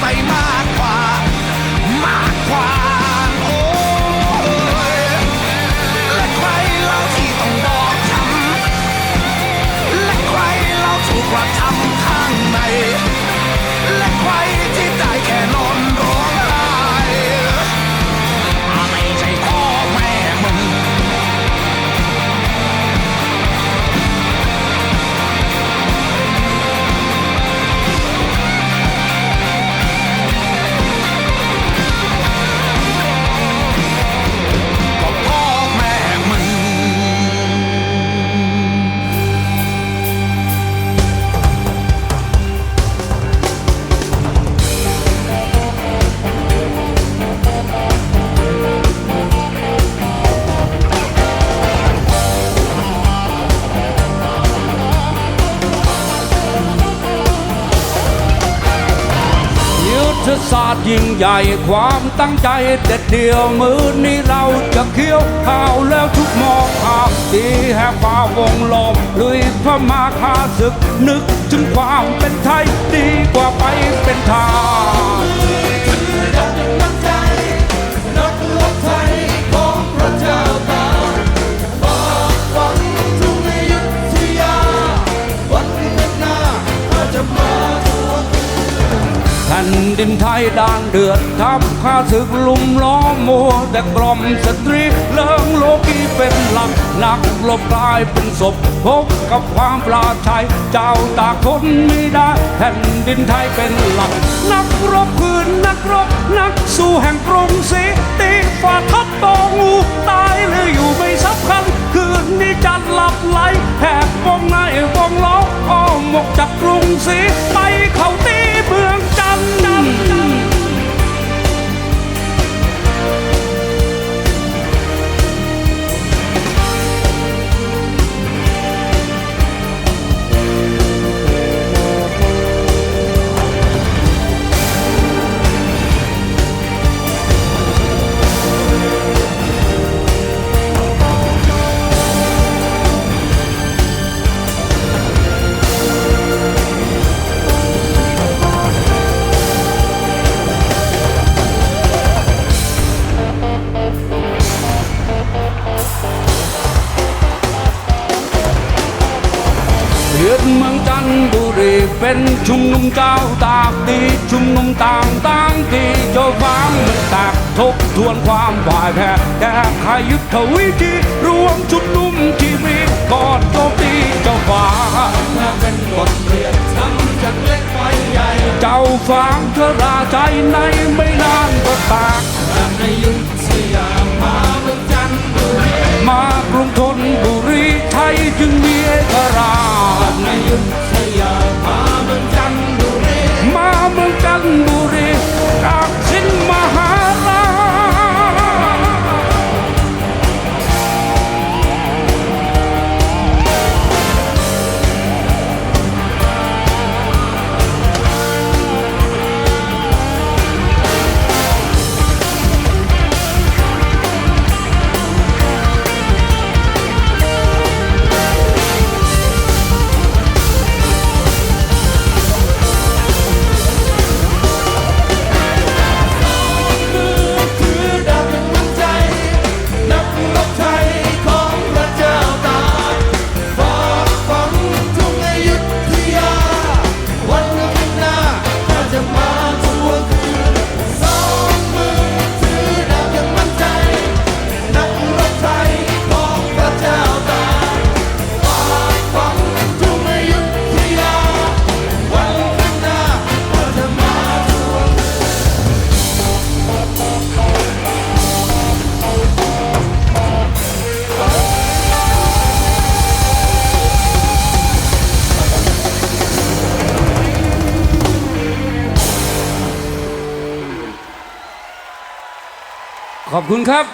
by my ทศาสตร์ยิ่งใหญ่ความตั้งใจเด็ดเดี่ยวมือนี้เราจะเคี้ยวข้าวแล้วทุกหมอกหาพตีแห่ฟ้าวงลมด้วยพระมาคาศึกนึกถึงความเป็นไทยดีกว่าไปเป็นทาส ดินไทยด่านเดือดทับข้าศึกลุมล้อมมัวแต่กล่อมสตรีเลิงโลกีเป็นหลักนักลบกลายเป็นศพพบกับความปลาชัย เจ้าตาคนไม่ได้แผ่นดินไทยเป็นหลัก นักรบคืนนักรบนักสู้แห่งกรุงศรีตีฝ่าทับ ยึดเมืองจันทบุรีเป็นชุมนุมเจ้าตากดีชุมนุมต่างต่างทีเจ้าฟ้ามันแตกทบทวนความพ่ายแพ้แก้ไขยุทธวิธีรวมชุมนุมที่มีกอนโจมตีเจ้าฟ้าเป็นบทเรียนทำจากเล็กไปใหญ่ เจ้าฟ้าเธอราใจในไม่นานก็แตกในยุทธ จึงมีเอกราชในยุทธ ขอบคุณครับ